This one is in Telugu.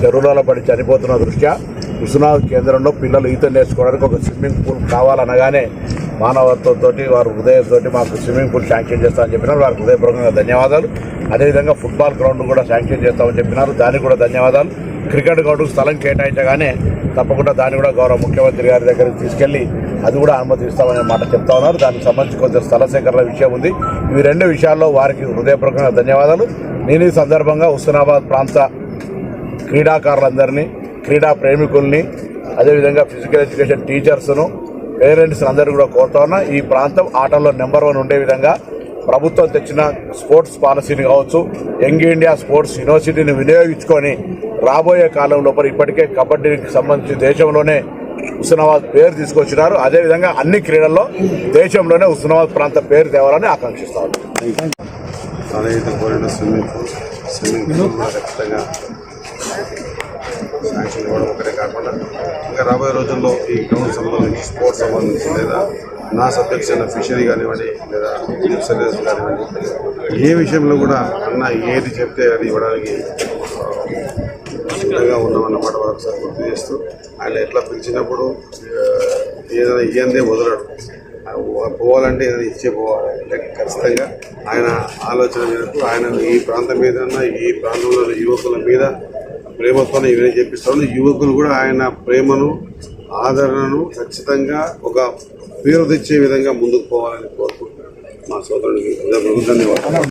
చెరువులలో పడి చనిపోతున్న దృష్ట్యా హుస్నాబాద్ కేంద్రంలో పిల్లలు ఈత నేర్చుకోవడానికి ఒక స్విమ్మింగ్ పూల్ కావాలనగానే మానవత్వంతో వారి హృదయంతో మాకు స్విమ్మింగ్ పూల్ శాంక్షన్ చేస్తామని చెప్పినారు. వారికి హృదయపూర్వకంగా ధన్యవాదాలు. అదేవిధంగా ఫుట్బాల్ గ్రౌండ్ కూడా శాంక్షన్ చేస్తామని చెప్పినారు. దానికి కూడా ధన్యవాదాలు. క్రికెట్ గ్రౌండ్కు స్థలం కేటాయించగానే తప్పకుండా దాన్ని కూడా గౌరవ ముఖ్యమంత్రి గారి దగ్గరికి తీసుకెళ్ళి అది కూడా అనుమతిస్తామనే మాట చెప్తా ఉన్నారు. దానికి సంబంధించి కొంచెం స్థల సేకరణ విషయం ఉంది. ఇవి రెండు విషయాల్లో వారికి హృదయపూర్వకంగా ధన్యవాదాలు. నేను ఈ సందర్భంగా హుస్నాబాద్ ప్రాంత క్రీడాకారులందరినీ క్రీడా ప్రేమికుల్ని అదేవిధంగా ఫిజికల్ ఎడ్యుకేషన్ టీచర్స్ను పేరెంట్స్ అందరూ కూడా కోరుతా ఉన్నా ఈ ప్రాంతం ఆటల్లో నెంబర్ వన్ ఉండే విధంగా ప్రభుత్వం తెచ్చిన స్పోర్ట్స్ పాలసీని కావచ్చు యంగ్ ఇండియా స్పోర్ట్స్ యూనివర్సిటీని వినియోగించుకొని రాబోయే కాలం లోపల ఇప్పటికే కబడ్డీకి సంబంధించి దేశంలోనే హుస్నాబాద్ పేరు తీసుకొచ్చినారు. అదేవిధంగా అన్ని క్రీడల్లో దేశంలోనే హుస్నాబాద్ ప్రాంత పేరు తేవాలని ఆకాంక్షిస్తా ఉన్నాను కాలేజీతో కోరిన స్విమ్మింగ్ పూల్ స్విమ్మింగ్ పూల్ కూడా ఖచ్చితంగా శాంక్షన్ ఇవ్వడం ఒకటే కాకుండా ఇంకా రాబోయే రోజుల్లో ఈ గ్రౌండ్ సంబంధించి స్పోర్ట్స్ సంబంధించి లేదా నా సబ్జెక్ట్స్ అయిన ఫిషరీ కానివ్వండి లేదా సర్వీస్ కానివ్వండి ఏ విషయంలో కూడా అన్న ఏది చెప్తే అది ఇవ్వడానికి సిద్ధంగా ఉన్నామన్నమాట ఒకసారి గుర్తు చేస్తూ ఆయన ఎట్లా పిలిచినప్పుడు ఏదైనా ఇయ్యందే వదలడు. పోవాలంటే ఏదైనా ఇచ్చే పోవాలి. ఖచ్చితంగా ఆయన ఆలోచన మేరకు ఆయన ఈ ప్రాంతం మీద ఈ ప్రాంతంలో యువకుల మీద ప్రేమతో ఇవన్నీ చెప్పిస్తాడు. యువకులు కూడా ఆయన ప్రేమను ఆదరణను ఖచ్చితంగా ఒక పేరు తెచ్చే విధంగా ముందుకు పోవాలని కోరుకుంటున్నాను. మా సోదరునికి ధన్యవాదాలు.